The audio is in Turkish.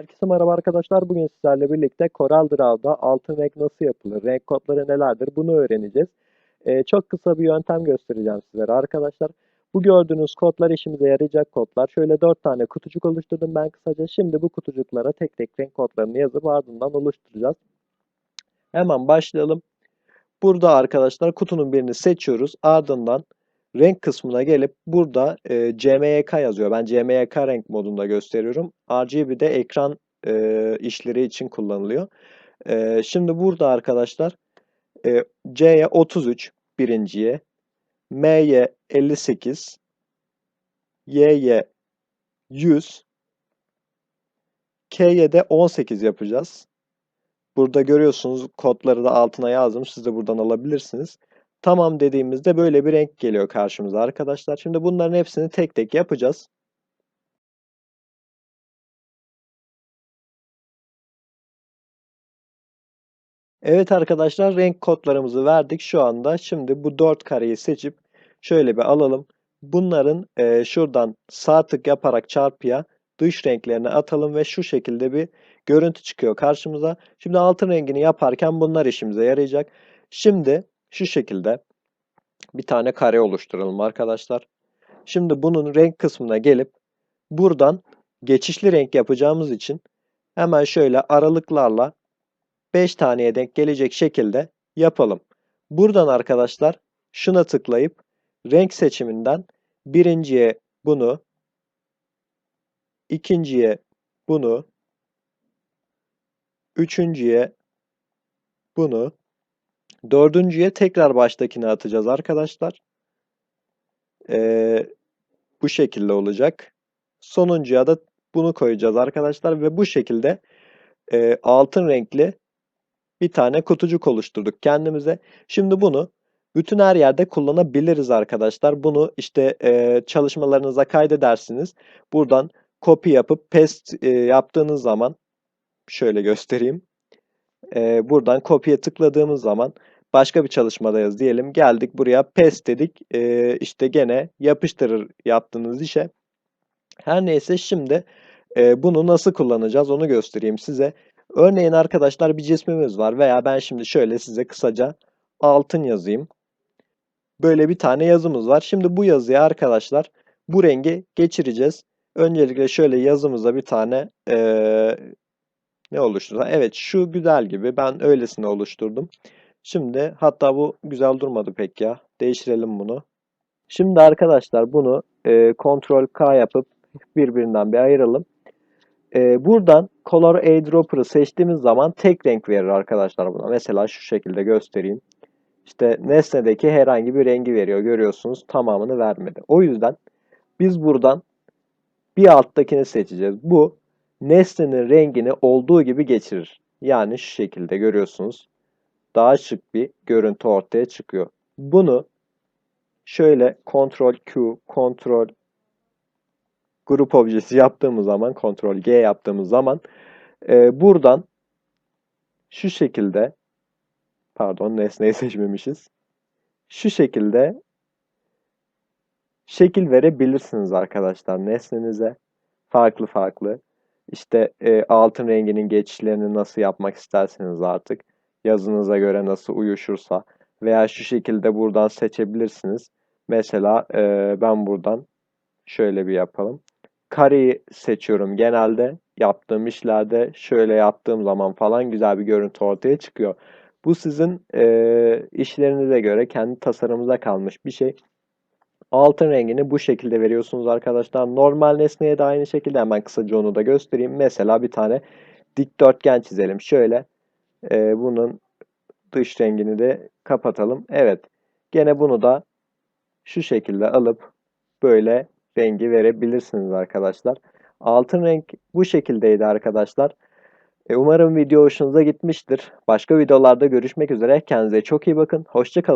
Herkese merhaba arkadaşlar. Bugün sizlerle birlikte Corel Draw'da altın renk nasıl yapılır, renk kodları nelerdir bunu öğreneceğiz. Ee, çok kısa bir yöntem göstereceğim sizlere arkadaşlar. Bu gördüğünüz kodlar işimize yarayacak kodlar. Şöyle 4 tane kutucuk oluşturdum ben kısaca. Şimdi bu kutucuklara tek tek renk kodlarını yazıp ardından oluşturacağız. Hemen başlayalım. Burada arkadaşlar kutunun birini seçiyoruz. Ardından renk kısmına gelip burada e, CMYK yazıyor. Ben CMYK renk modunda gösteriyorum. RGB de ekran e, işleri için kullanılıyor. E, şimdi burada arkadaşlar e, C'ye 33 birinciye, M'ye 58, Y'ye 100, K'ye de 18 yapacağız. Burada görüyorsunuz kodları da altına yazdım. Siz de buradan alabilirsiniz. Tamam dediğimizde böyle bir renk geliyor karşımıza arkadaşlar. Şimdi bunların hepsini tek tek yapacağız. Evet arkadaşlar renk kodlarımızı verdik şu anda. Şimdi bu 4 kareyi seçip şöyle bir alalım. Bunların e, şuradan sağ tık yaparak çarpıya dış renklerini atalım ve şu şekilde bir görüntü çıkıyor karşımıza. Şimdi altın rengini yaparken bunlar işimize yarayacak. Şimdi şu şekilde bir tane kare oluşturalım arkadaşlar. Şimdi bunun renk kısmına gelip buradan geçişli renk yapacağımız için hemen şöyle aralıklarla 5 taneye denk gelecek şekilde yapalım. Buradan arkadaşlar şuna tıklayıp renk seçiminden birinciye bunu, ikinciye bunu, üçüncüye bunu, dördüncüye tekrar baştakini atacağız arkadaşlar. Ee, bu şekilde olacak. Sonuncuya da bunu koyacağız arkadaşlar ve bu şekilde e, altın renkli bir tane kutucuk oluşturduk kendimize. Şimdi bunu bütün her yerde kullanabiliriz arkadaşlar. Bunu işte e, çalışmalarınıza kaydedersiniz. Buradan copy yapıp paste e, yaptığınız zaman şöyle göstereyim. E, buradan copy'ye tıkladığımız zaman başka bir çalışmadayız diyelim. Geldik buraya paste dedik. E, işte gene yapıştırır yaptığınız işe. Her neyse şimdi e, bunu nasıl kullanacağız onu göstereyim size. Örneğin arkadaşlar bir cismimiz var veya ben şimdi şöyle size kısaca altın yazayım. Böyle bir tane yazımız var. Şimdi bu yazıya arkadaşlar bu rengi geçireceğiz. Öncelikle şöyle yazımıza bir tane ee, ne oluşturalım? Evet şu güzel gibi ben öylesine oluşturdum. Şimdi hatta bu güzel durmadı pek ya. Değiştirelim bunu. Şimdi arkadaşlar bunu e, Ctrl K yapıp birbirinden bir ayıralım. E, buradan Color Eyedropper'ı seçtiğimiz zaman tek renk verir arkadaşlar buna. Mesela şu şekilde göstereyim. İşte nesnedeki herhangi bir rengi veriyor. Görüyorsunuz tamamını vermedi. O yüzden biz buradan bir alttakini seçeceğiz. Bu nesnenin rengini olduğu gibi geçirir. Yani şu şekilde görüyorsunuz. Daha şık bir görüntü ortaya çıkıyor. Bunu şöyle Ctrl Q, Ctrl grup objesi yaptığımız zaman Ctrl G yaptığımız zaman e, buradan şu şekilde pardon nesneyi seçmemişiz. Şu şekilde şekil verebilirsiniz arkadaşlar nesnenize. Farklı farklı. İşte e, altın renginin geçişlerini nasıl yapmak isterseniz artık yazınıza göre nasıl uyuşursa veya şu şekilde buradan seçebilirsiniz. Mesela e, ben buradan şöyle bir yapalım kareyi seçiyorum genelde. Yaptığım işlerde şöyle yaptığım zaman falan güzel bir görüntü ortaya çıkıyor. Bu sizin e, işlerinize göre kendi tasarımıza kalmış bir şey. Altın rengini bu şekilde veriyorsunuz arkadaşlar. Normal nesneye de aynı şekilde hemen kısaca onu da göstereyim. Mesela bir tane dikdörtgen çizelim. Şöyle e, bunun dış rengini de kapatalım. Evet. Gene bunu da şu şekilde alıp böyle rengi verebilirsiniz arkadaşlar. Altın renk bu şekildeydi arkadaşlar. E, umarım video hoşunuza gitmiştir. Başka videolarda görüşmek üzere. Kendinize çok iyi bakın. Hoşçakalın.